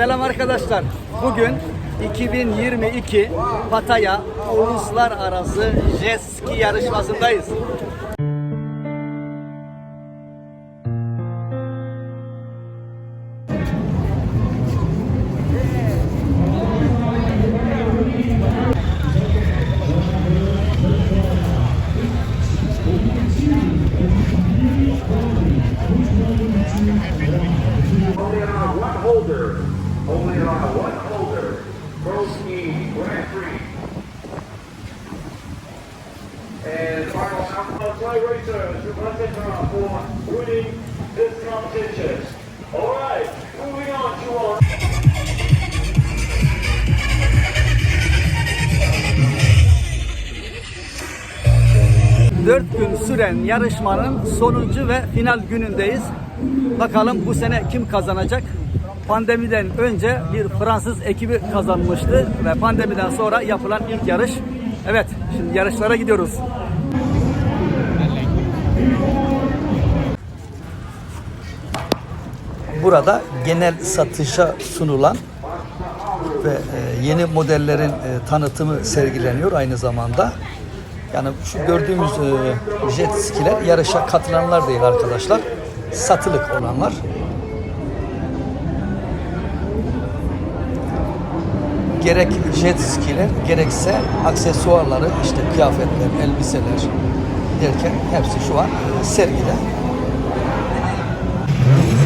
Selam arkadaşlar. Bugün 2022 Pattaya Uluslararası Jet Ski yarışmasındayız. Fly racers representing for winning this competition. All right, moving on to our 4 gün süren yarışmanın sonuncu ve final günündeyiz. Bakalım bu sene kim kazanacak? Pandemiden önce bir Fransız ekibi kazanmıştı ve pandemiden sonra yapılan ilk yarış. Evet, şimdi yarışlara gidiyoruz. Burada genel satışa sunulan ve e, yeni modellerin e, tanıtımı sergileniyor aynı zamanda. Yani şu gördüğümüz e, jet skiler yarışa katılanlar değil arkadaşlar. Satılık olanlar. Gerek jet skiler gerekse aksesuarları işte kıyafetler, elbiseler derken hepsi şu an sergide.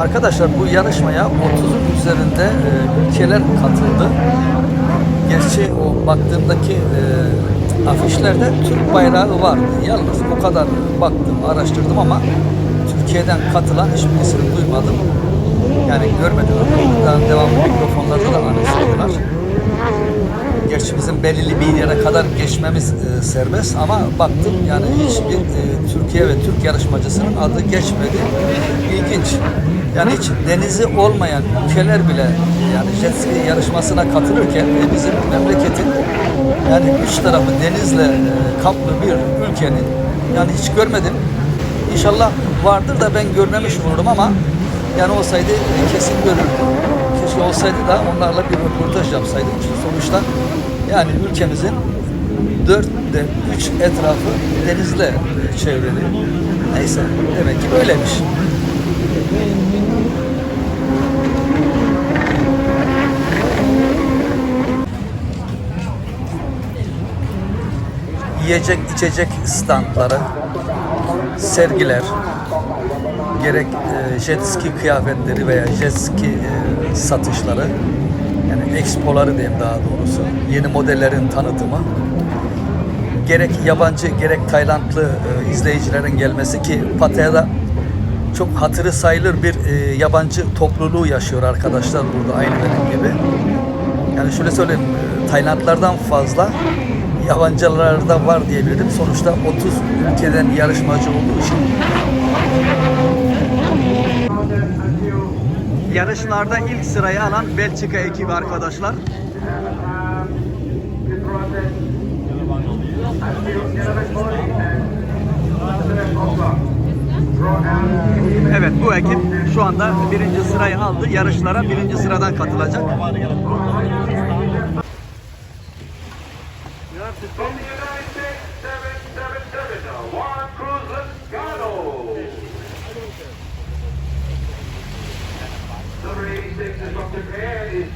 Arkadaşlar bu yarışmaya 30'un üzerinde e, ülkeler katıldı. Gerçi o baktığımdaki e, afişlerde Türk bayrağı vardı. Yalnız o kadar baktım, araştırdım ama Türkiye'den katılan hiçbirisini duymadım. Yani görmedim. Buradan devamlı mikrofonlarda da anonsluyorlar. Gerçi bizim belirli bir yere kadar geçmemiz e, serbest ama baktım yani hiçbir e, Türkiye ve Türk yarışmacısının adı geçmedi. İlginç. Yani hiç denizi olmayan ülkeler bile yani jet ski yarışmasına katılırken e, bizim memleketin yani üç tarafı denizle e, kaplı bir ülkenin yani hiç görmedim. İnşallah vardır da ben görmemiş olurum ama yani olsaydı e, kesin görürdüm. Keşke olsaydı da onlarla bir röportaj yapsaydım. Çünkü sonuçta yani ülkemizin dörtte üç etrafı denizle çevrili. Neyse demek ki böylemiş. Yiyecek içecek standları, sergiler, gerek e, jet ski kıyafetleri veya jet ski e, satışları yani expoları diyeyim daha doğrusu yeni modellerin tanıtımı gerek yabancı gerek Taylandlı e, izleyicilerin gelmesi ki Pattaya'da çok hatırı sayılır bir e, yabancı topluluğu yaşıyor arkadaşlar burada aynı benim gibi. Yani şöyle söyleyeyim e, Taylandlardan fazla yabancılar da var diyebilirim. Sonuçta 30 ülkeden yarışmacı olduğu için Yarışlarda ilk sırayı alan Belçika ekibi arkadaşlar. Evet bu ekip şu anda birinci sırayı aldı. Yarışlara birinci sıradan katılacak. From the United States, 777, Juan Cruz Lezcano. Number 86 is from Japan is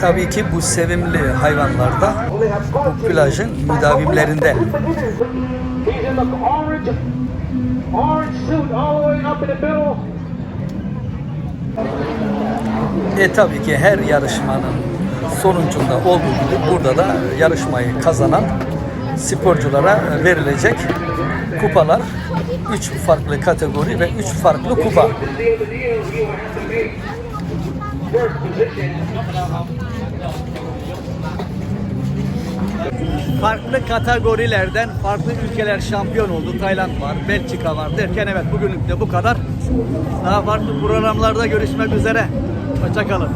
Tabii ki bu sevimli hayvanlarda bu plajın müdavimlerinde. E tabii ki her yarışmanın sonucunda olduğu gibi burada da yarışmayı kazanan sporculara verilecek kupalar 3 farklı kategori ve 3 farklı kupa. farklı kategorilerden farklı ülkeler şampiyon oldu. Tayland var, Belçika var derken evet bugünlük de bu kadar. Daha farklı programlarda görüşmek üzere. Hoşçakalın.